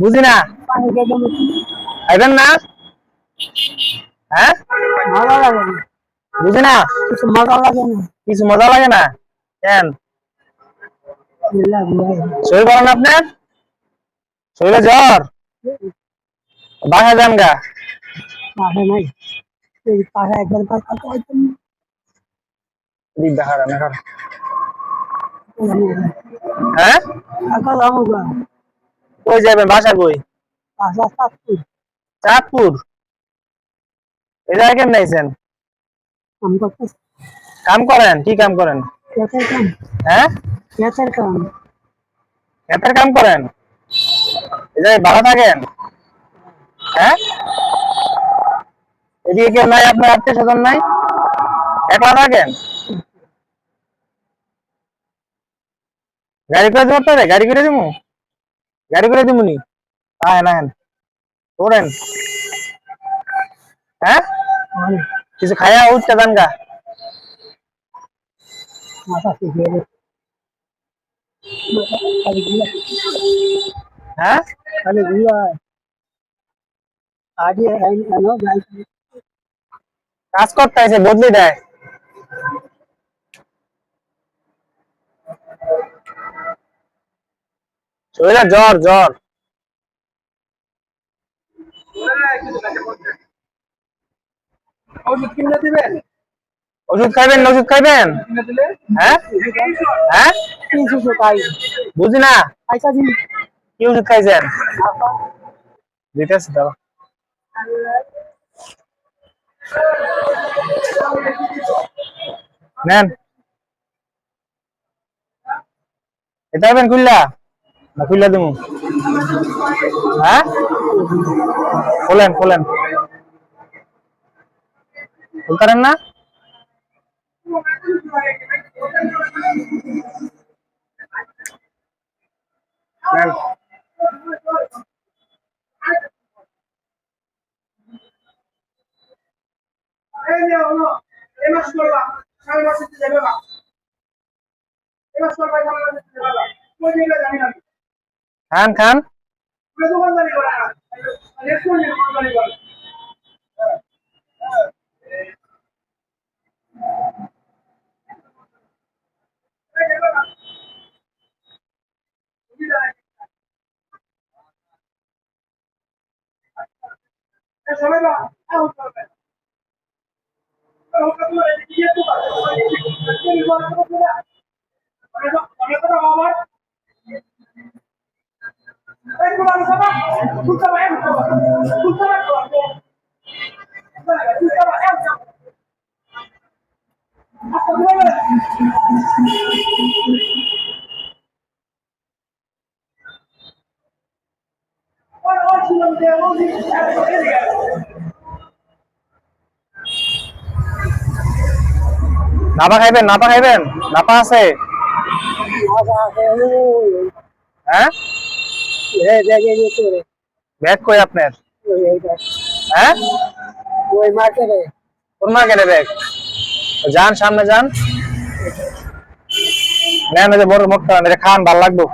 বুঝি না? খেতে না? হ্যাঁ? বুঝি না? কিছু মজা লাগে না? কিছু মজা লাগে না কেন? শরীর ভালো না আপনার? শরীরে জ্বর? বাসা যান গা। নাই হ্যাঁ? কই যাবেন? বাসা কই? চাঁদপুর। জায়গায় কেমন আইছেন? কাম করেন? কি কাম করেন? কাম। হ্যাঁ? খেতের কাম। করেন? জায়গায় ভালো থাকেন? হ্যাঁ? এদিকে কেউ নাই? আপনার আত্মীয় স্বজন নাই? একলা থাকেন? গাড়ি করে দেবো আপনারে গাড়ি করে দেবো গাড়ি করে দেবো নি? আহেন আহেন ওড়েন। হ্যাঁ? কিছু খায়া উঠতে দেন গা। হ্যাঁ? কাজ করতে বদলি দেয়। শরীরে জ্বর জ্বর। ওষুধ কিনে দিবেন? ওষুধ খাইবেন ওষুধ খাইবেন? হ্যাঁ? হ্যাঁ? বুঝি না? কি ওষুধ খাইছেন? দিতেছি দাও নেন। এটা হবেন খুললা না খুললা দিমু। হ্যাঁ? খোলেন খোলেন। খুলতারেন না? জানি না খান খান। পুরো দোকানদারি করে না রেস্টুরেন্টে দোকানদারি করে সবাই বা আউট করবে নাপা খাইবেন নাপা খাইবেন? নাপা আছে? হ্যাঁ? ব্যাগ কই আপনার? হ্যাঁ? ওই মার্কেটে। কোন মার্কেটে ব্যাগ? যান সামনে যান। নেন যে বড় মোটটা খান ভালো লাগবো।